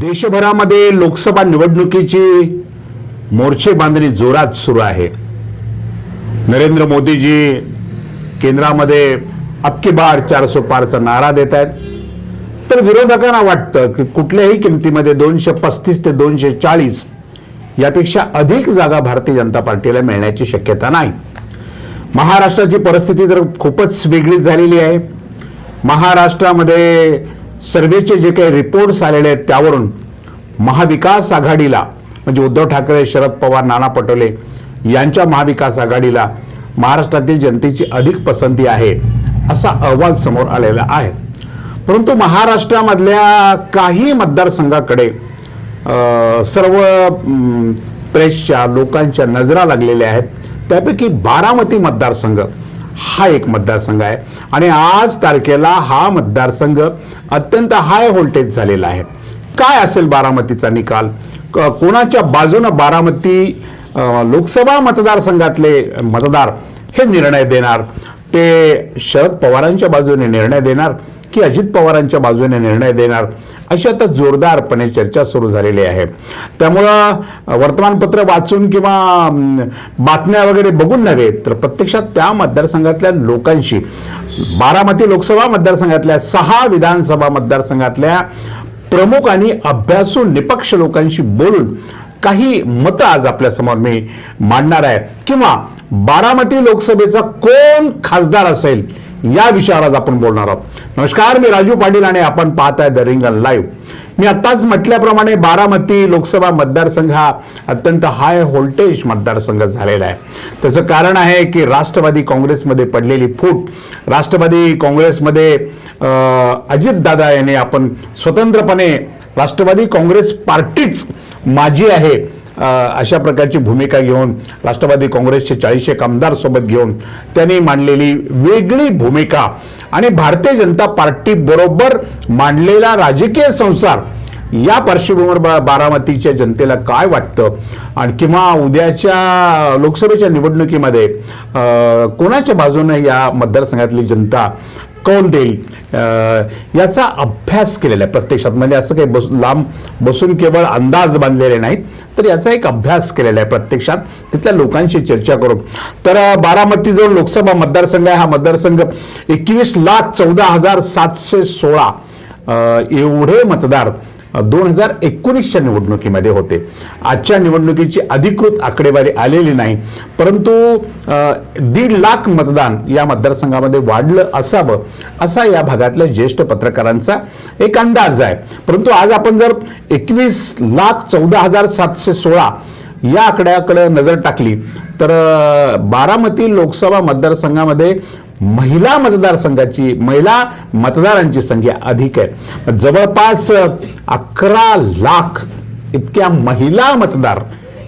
देशभरामध्ये लोकसभा निवडणुकीची मोर्चे बांधणी जोरात सुरू आहे. नरेंद्र मोदीजी केंद्रामध्ये अबकी बार चारसो पारचा नारा देत आहेत. तर विरोधकांना वाटतं की कुठल्याही किमतीमध्ये दोनशे पस्तीस ते दोनशे चाळीस यापेक्षा अधिक जागा भारतीय जनता पार्टीला मिळण्याची शक्यता नाही. महाराष्ट्राची परिस्थिती तर खूपच वेगळीच झालेली आहे. महाराष्ट्रामध्ये सर्वेचे जे काही रिपोर्ट्स आलेले आहेत त्यावरून महाविकास आघाडीला म्हणजे उद्धव ठाकरे शरद पवार नाना पटोले यांच्या महाविकास आघाडीला महाराष्ट्रातील जनतेची अधिक पसंती आहे असा अहवाल समोर आलेला आहे. परंतु महाराष्ट्रामधल्या काही मतदारसंघाकडे सर्व प्रेसच्या लोकांच्या नजरा लागलेल्या आहेत. त्यापैकी बारामती मतदारसंघ हा एक मतदारसंघ आहे. आणि आज तारखेला हा मतदारसंघ अत्यंत हाय व्होल्टेज झालेला आहे. काय असेल बारामतीचा निकाल? क- कोणाच्या बाजूनं बारामती लोकसभा मतदारसंघातले मतदार हे निर्णय देणार? ते शरद पवारांच्या बाजूने निर्णय देणार की अजित पवारांच्या बाजूने निर्णय देणार? अशी आता जोरदारपणे चर्चा सुरू झालेली आहे. त्यामुळं वर्तमानपत्र वाचून किंवा बातम्या वगैरे बघून नव्हे तर प्रत्यक्षात त्या मतदारसंघातल्या लोकांशी बारामती लोकसभा मतदारसंघातल्या सहा विधानसभा मतदारसंघातल्या प्रमुख आणि अभ्यासू निपक्ष लोकांशी बोलून काही मतं आज आपल्यासमोर मी मांडणार आहे. किंवा बारामती लोकसभेचा कोण खासदार असेल या विषयावर आज आपण बोलणार आहोत. नमस्कार मी राजू पाटील आणि आपण पाहत आहे द रिंगन लाईव्ह. मी आत्ताच म्हटल्याप्रमाणे बारामती लोकसभा मतदारसंघ हा अत्यंत हाय व्होल्टेज मतदारसंघ झालेला आहे. त्याचं कारण आहे की राष्ट्रवादी काँग्रेसमध्ये पडलेली फूट राष्ट्रवादी काँग्रेसमध्ये अजित दादा यांनी आपण स्वतंत्रपणे राष्ट्रवादी काँग्रेस पार्टीच माझी आहे. अशा प्रकारची भूमिका घेऊन राष्ट्रवादी काँग्रेसचे चाळीसशे आमदार सोबत घेऊन त्यांनी मांडलेली वेगळी भूमिका. आणि भारतीय जनता पार्टी बरोबर मांडलेला राजकीय संसार या पार्श्वभूमीवर बा- बारामतीच्या जनतेला काय वाटतं? आणि किंवा उद्याच्या लोकसभेच्या निवडणुकीमध्ये कोणाच्या बाजूने या मतदारसंघातली जनता कौल देईल? याचा अभ्यास केलेला आहे प्रत्यक्षात. म्हणजे असं काही बस लांब बसून केवळ अंदाज बांधलेले नाहीत तर याचा एक अभ्यास केलेला आहे प्रत्यक्षात. तिथल्या लोकांशी चर्चा करून तर बारामती जो लोकसभा मतदारसंघ आहे हा मतदारसंघ एकवीस लाख चौदा हजार सातशे सोळा एवढे मतदार दोन हजार एकोणीसच्या निवडणुकीमध्ये होते. आजच्या निवडणुकीची अधिकृत आकडेवारी आलेली नाही परंतु दीड लाख मतदान या मतदारसंघामध्ये वाढलं असावं असा या भागातल्या ज्येष्ठ पत्रकारांचा एक अंदाज आहे. परंतु आज आपण जर एकवीस लाख चौदा हजार सातशे सोळा या आकड्याकडे नजर टाकली. तर बारामती लोकसभा मतदारसंघामध्ये महिला मतदारसंघाची महिला मतदारांची संख्या अधिक आहे. जवळपास अकरा लाख इतक्या महिला मतदार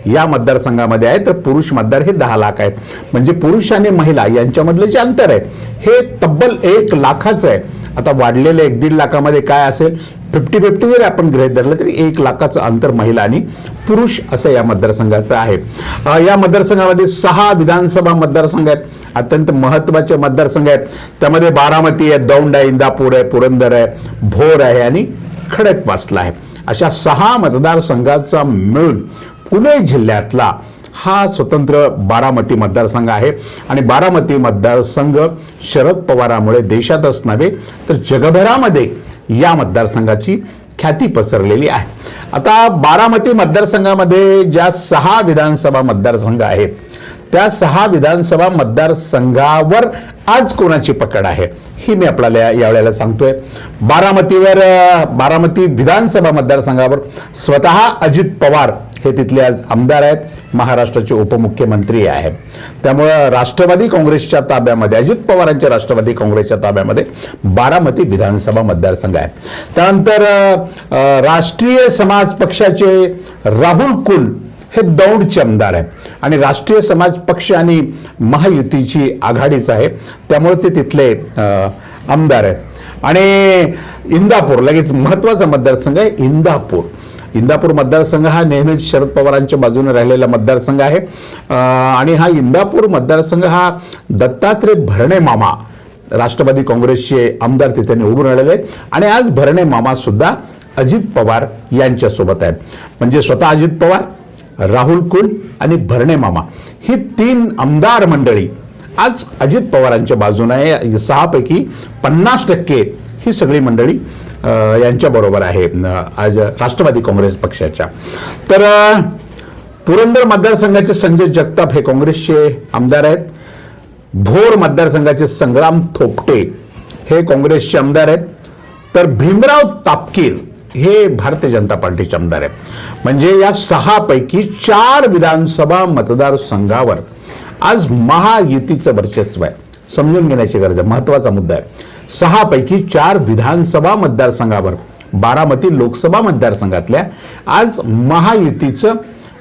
या मतदारसंघामध्ये आहे तर पुरुष मतदार हे दहा लाख आहेत. म्हणजे पुरुष आणि महिला यांच्यामधलं जे अंतर आहे हे तब्बल एक लाखाचं आहे. आता वाढलेलं एक दीड लाखामध्ये काय असेल फिफ्टी फिफ्टी जरी आपण गृहित धरलं तरी एक लाखाचं अंतर महिला आणि पुरुष असं या मतदारसंघाचं आहे. या मतदारसंघामध्ये सहा विधानसभा मतदारसंघ आहेत अत्यंत महत्त्वाचे मतदारसंघ आहेत. त्यामध्ये बारामती आहे दौंड आहे इंदापूर आहे पुरंदर आहे भोर आहे आणि खडकवासला आहे. अशा सहा मतदारसंघाचा मिळून पुणे जिल्ह्यातला हा स्वतंत्र बारामती मतदारसंघ आहे. आणि बारामती मतदारसंघ शरद पवारामुळे देशातच नव्हे तर जगभरामध्ये या मतदारसंघाची ख्याती पसरलेली आहे. आता बारामती मतदारसंघामध्ये ज्या सहा विधानसभा मतदारसंघ आहेत त्या सहा विधानसभा मतदारसंघावर आज कोणाची पकड आहे ही मी आपल्याला या- यावेळेला सांगतोय. बारामतीवर बारामती विधानसभा मतदारसंघावर स्वतः अजित पवार हे तिथले आज आमदार आहेत महाराष्ट्राचे उपमुख्यमंत्री आहेत. त्यामुळं राष्ट्रवादी काँग्रेसच्या ताब्यामध्ये अजित पवारांच्या राष्ट्रवादी काँग्रेसच्या ताब्यामध्ये बारामती विधानसभा मतदारसंघ आहे. त्यानंतर राष्ट्रीय समाज पक्षाचे राहुल कुल हे दौंडचे आमदार आहे आणि राष्ट्रीय समाज पक्ष आणि महायुतीची आघाडीच आहे. त्यामुळे ते तिथले आमदार आहेत. आणि इंदापूर लगेच महत्त्वाचा मतदारसंघ आहे इंदापूर. इंदापूर मतदारसंघ हा नेहमीच शरद पवारांच्या बाजूने राहिलेला मतदारसंघ आहे. आणि हा इंदापूर मतदारसंघ हा दत्तात्रय भरणे मामा राष्ट्रवादी काँग्रेसचे आमदार तिथे निवडून राहिलेले आहेत. आणि आज भरणे मामा सुद्धा अजित पवार यांच्यासोबत आहेत. म्हणजे स्वतः अजित पवार राहुल कुल आणि भरणे मामा ही तीन आमदार मंडळी आज अजित पवारांच्या बाजूने आहे. सहापैकी पन्नास टक्के ही सगळी मंडळी यांच्या बरोबर आहे आज राष्ट्रवादी काँग्रेस पक्षाच्या. तर पुरंदर मतदारसंघाचे संजय जगताप हे काँग्रेसचे आमदार आहेत. भोर मतदारसंघाचे संग्राम थोपटे हे काँग्रेसचे आमदार आहेत. तर भीमराव तापकीर हे भारतीय जनता पार्टीचे आमदार आहेत. म्हणजे या सहापैकी चार विधानसभा मतदारसंघावर आज महायुतीचं वर्चस्व आहे. समजून घेण्याची गरज आहे. महत्त्वाचा मुद्दा आहे. सहापैकी चार विधानसभा मतदारसंघावर बारामती लोकसभा मतदारसंघातल्या आज महायुतीचं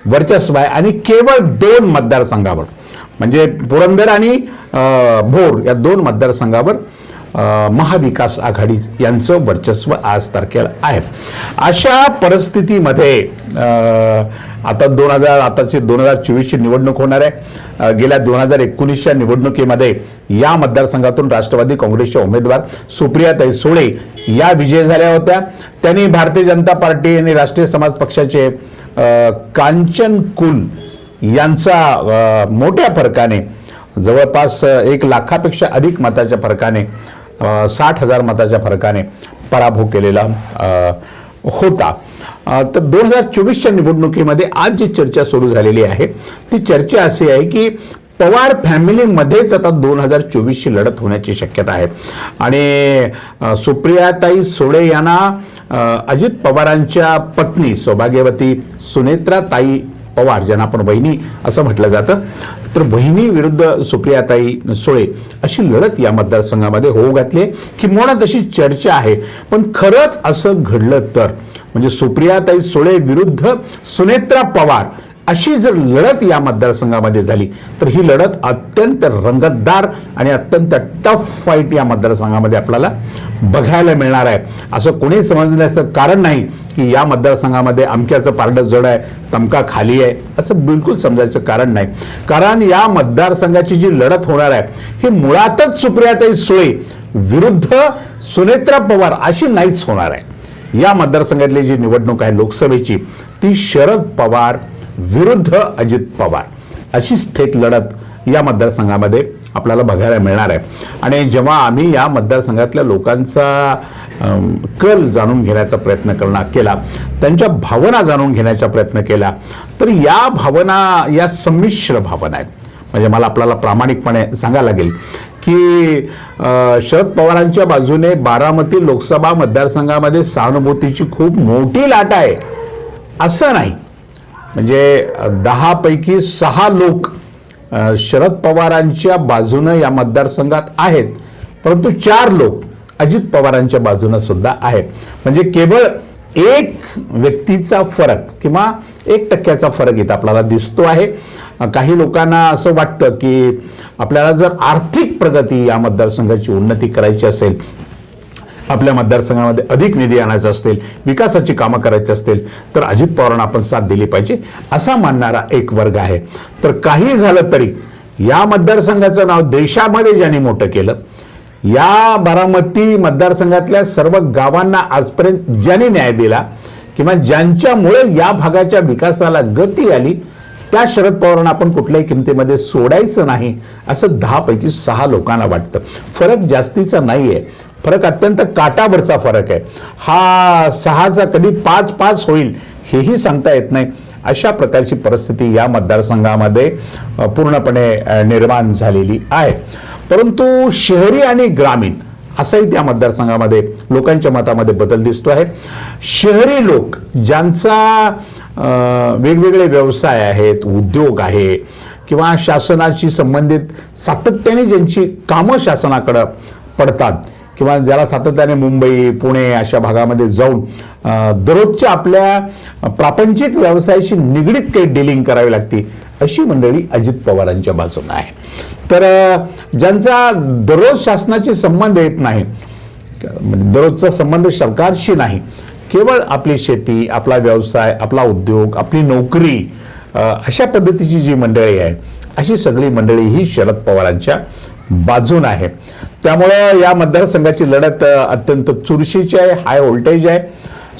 वर्चस्व आहे आणि केवळ दोन मतदारसंघावर. म्हणजे पुरंदर आणि भोर या दोन मतदारसंघावर महाविकास आघाडी यांचं वर्चस्व आज तारखेला आहे. अशा परिस्थितीमध्ये आता दोन हजार आताची दोन हजार चोवीसची निवडणूक होणार आहे. गेल्या दोन हजार एकोणीसच्या निवडणुकीमध्ये या मतदारसंघातून राष्ट्रवादी काँग्रेसच्या उमेदवार सुप्रियाताई सुळे या विजय झाल्या होत्या. त्यांनी भारतीय जनता पार्टी आणि राष्ट्रीय समाज पक्षाचे कांचन कुल यांचा मोठ्या फरकाने जवळपास एक लाखापेक्षा अधिक मताच्या फरकाने साठ हजार मताच्या फरकाने पराभव केलेला होता. तर दोन हजार चोवीसच्या निवडणुकीमध्ये आज जी चर्चा सुरू झालेली आहे ती चर्चा अशी आहे की पवार फॅमिलीमध्येच आता दोन हजार चोवीसची लढत होण्याची शक्यता आहे. आणि सुप्रियाताई सोळे यांना अजित पवारांच्या पत्नी सौभाग्यवती सुनेत्राताई पवार ज्यांना आपण बहिणी असं म्हटलं जातं तर बहिणी विरुद्ध सुप्रियाताई सोळे अशी लढत या मतदारसंघामध्ये होऊ घातली आहे. किंवा तशी चर्चा आहे. पण खरंच असं घडलं तर म्हणजे सुप्रियाताई सोळे विरुद्ध सुनेत्रा पवार अशी जर लढत या मतदारसंघामध्ये झाली तर ही लढत अत्यंत रंगतदार आणि अत्यंत टफ फाईट या मतदारसंघामध्ये आपल्याला बघायला मिळणार आहे. असं कोणी समजण्याचं कारण नाही की या मतदारसंघामध्ये अमक्याचं पारडं जड आहे तमका खाली आहे असं बिलकुल समजायचं कारण नाही. कारण या मतदारसंघाची जी लढत होणार आहे ही मुळातच सुप्रियाताई सुळे विरुद्ध सुनेत्रा पवार अशी नाहीच होणार आहे. या मतदारसंघातली जी निवडणूक आहे लोकसभेची ती शरद पवार विरुद्ध अजित पवार. अशीच थेट लढत या मतदारसंघामध्ये आपल्याला बघायला मिळणार आहे. आणि जेव्हा आम्ही या मतदारसंघातल्या लोकांचा कल जाणून घेण्याचा प्रयत्न करणार केला त्यांच्या भावना जाणून घेण्याचा प्रयत्न केला तर या भावना या संमिश्र भावना आहेत. म्हणजे मला आपल्याला प्रामाणिकपणे सांगायला लागेल की शरद पवारांच्या बाजूने बारामती लोकसभा मतदारसंघामध्ये सहानुभूतीची खूप मोठी लाट आहे. असं नाही. म्हणजे दहापैकी सहा लोक शरद पवारांच्या बाजूनं या मतदारसंघात आहेत. परंतु चार लोक अजित पवारांच्या बाजूनं सुद्धा आहेत. म्हणजे केवळ एक व्यक्तीचा फरक किंवा एक टक्क्याचा फरक इथं आपल्याला दिसतो आहे. काही लोकांना असं वाटतं की आपल्याला जर आर्थिक प्रगती या मतदारसंघाची उन्नती करायची असेल आपल्या मतदारसंघामध्ये अधिक निधी आणायचा असतील विकासाची कामं करायची असतील तर अजित पवारांना आपण साथ दिली पाहिजे असा मानणारा एक वर्ग आहे. तर काही झालं तरी या मतदारसंघाचं नाव देशामध्ये ज्यांनी मोठं केलं या बारामती मतदारसंघातल्या सर्व गावांना आजपर्यंत ज्यांनी न्याय दिला किंवा ज्यांच्यामुळे या भागाच्या विकासाला गती आली त्या शरद पवारांना आपण कुठल्याही किमतीमध्ये सोडायचं नाही असं दहापैकी सहा लोकांना वाटतं. फरक जास्तीचा नाहीये. फरक अत्यंत काटावरचा फरक आहे. हा सहाचा कधी पाच पाच होईल हेही सांगता येत नाही. अशा प्रकारची परिस्थिती या मतदारसंघामध्ये पूर्णपणे निर्माण झालेली आहे. परंतु शहरी आणि ग्रामीण असाही त्या मतदारसंघामध्ये लोकांच्या मतामध्ये बदल दिसतो आहे. शहरी लोक ज्यांचा वेगवेगळे व्यवसाय आहेत उद्योग आहे किंवा शासनाशी संबंधित सातत्याने ज्यांची कामं शासनाकडं पडतात किंवा ज्याला सातत्याने मुंबई पुणे अशा भागामध्ये जाऊन दररोजच्या आपल्या प्रापंचिक व्यवसायाशी निगडीत काही डिलिंग करावी लागते अशी मंडळी अजित पवारांच्या बाजूने आहे. तर ज्यांचा दररोज शासनाशी संबंध येत नाही म्हणजे दररोजचा संबंध सरकारशी नाही केवळ आपली शेती आपला व्यवसाय आपला उद्योग आपली नोकरी अशा पद्धतीची जी मंडळी आहे अशी सगळी मंडळी ही शरद पवारांच्या बाजून आहे. त्यामुळं या मतदारसंघाची लढत अत्यंत चुरशीची आहे हाय व्होल्टेज आहे.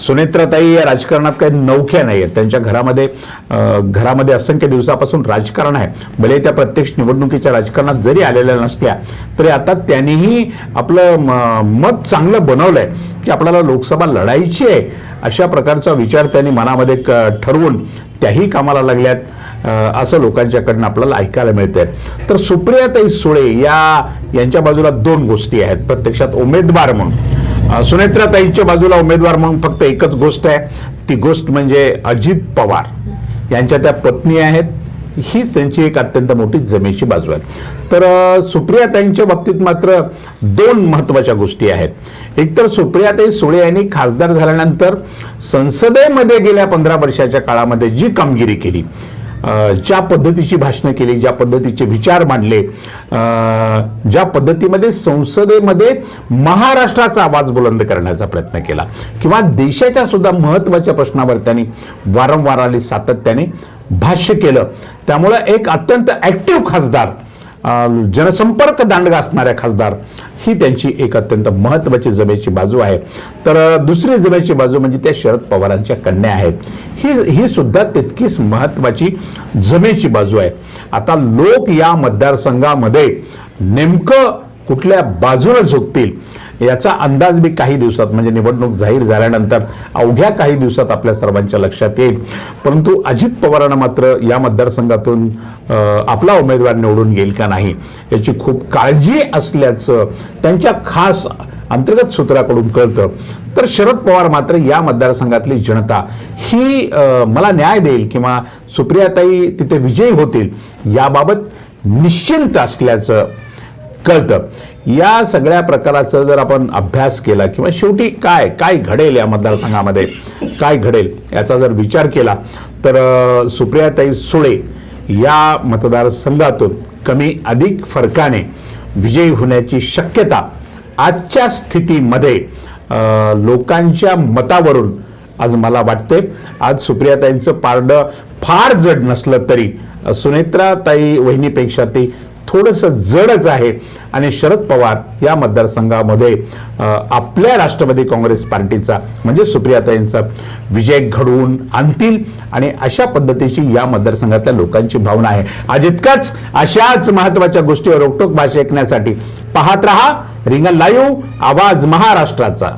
सुनेत्राताई या राजकारणात काही नौख्या नाही आहेत त्यांच्या घरामध्ये घरामध्ये असंख्य दिवसापासून राजकारण आहे. भले त्या प्रत्यक्ष निवडणुकीच्या राजकारणात जरी आलेल्या नसल्या तरी आता त्यांनीही आपलं म- मत चांगलं बनवलं आहे की आपल्याला लोकसभा लढायची आहे. अशा प्रकारचा विचार त्यांनी मनामध्ये क- ठरवून त्याही कामाला लागल्यात. असं लोकांच्याकडनं आपल्याला ऐकायला मिळतंय. तर सुप्रियाताई सुळे या यांच्या बाजूला दोन गोष्टी आहेत. प्रत्यक्षात उमेदवार म्हणून. सुनेत्राताईच्या बाजूला उमेदवार म्हणून फक्त एकच गोष्ट आहे. ती गोष्ट म्हणजे अजित पवार. यांच्या त्या पत्नी आहेत. हीच त्यांची एक अत्यंत मोठी जमेची बाजू आहे. तर सुप्रियाताईंच्या बाबतीत मात्र दोन महत्त्वाच्या गोष्टी आहेत. एकतर सुप्रियाताई सुळे यांनी खासदार झाल्यानंतर संसदेमध्ये गेल्या पंधरा वर्षाच्या काळामध्ये जी कामगिरी केली ज्या पद्धतीची भाषणं केली ज्या पद्धतीचे विचार मांडले ज्या पद्धतीमध्ये संसदेमध्ये महाराष्ट्राचा आवाज बुलंद करण्याचा प्रयत्न केला किंवा देशाच्या सुद्धा महत्त्वाच्या प्रश्नावर त्यांनी वारंवार आणि सातत्याने. भाष्य केलं. त्यामुळं एक अत्यंत ॲक्टिव्ह खासदार जनसंपर्क दांडगा असणाऱ्या खासदार ही त्यांची एक अत्यंत महत्त्वाची जमेची बाजू आहे. तर दुसरी जमेची बाजू म्हणजे त्या शरद पवारांच्या कन्या आहेत. ही ही सुद्धा तितकीच महत्त्वाची जमेची बाजू आहे. आता लोक या मतदारसंघामध्ये नेमकं कुठल्या बाजूला झोपतील याचा अंदाज मी काही दिवसात म्हणजे निवडणूक जाहीर झाल्यानंतर अवघ्या काही दिवसात आपल्या सर्वांच्या लक्षात येईल. परंतु अजित पवारांना मात्र या मतदारसंघातून आपला उमेदवार निवडून येईल का नाही याची खूप काळजी असल्याचं त्यांच्या खास अंतर्गत सूत्राकडून कळतं. तर शरद पवार मात्र या मतदारसंघातली जनता ही मला न्याय देईल किंवा सुप्रियाताई तिथे विजयी होतील याबाबत निश्चिंत असल्याचं कळतं. या सगळ्या प्रकाराचा जर आपण अभ्यास केला किंवा शेवटी काय काय घडेल या मतदारसंघामध्ये? काय घडेल याचा जर विचार केला तर सुप्रियाताई सुळे या मतदारसंघातून कमी अधिक फरकाने विजयी होण्याची शक्यता आजच्या स्थितीमध्ये लोकांच्या मतावरून आज मला वाटते आज सुप्रियाताईंचं पारडं फार जड नसलं तरी सुनेत्राताई वहिनीपेक्षा ती थोडंसं जडच आहे. आणि शरद पवार या मतदारसंघामध्ये आपल्या राष्ट्रवादी काँग्रेस पार्टीचा म्हणजे सुप्रियाताईंचा विजय घडवून आणतील. आणि अशा पद्धतीची या मतदारसंघातल्या लोकांची भावना आहे. आज इतकाच अशाच महत्त्वाच्या गोष्टीवर रोकटोक भाषा ऐकण्यासाठी पाहत रहा. रिंगण लाईव्ह आवाज महाराष्ट्राचा.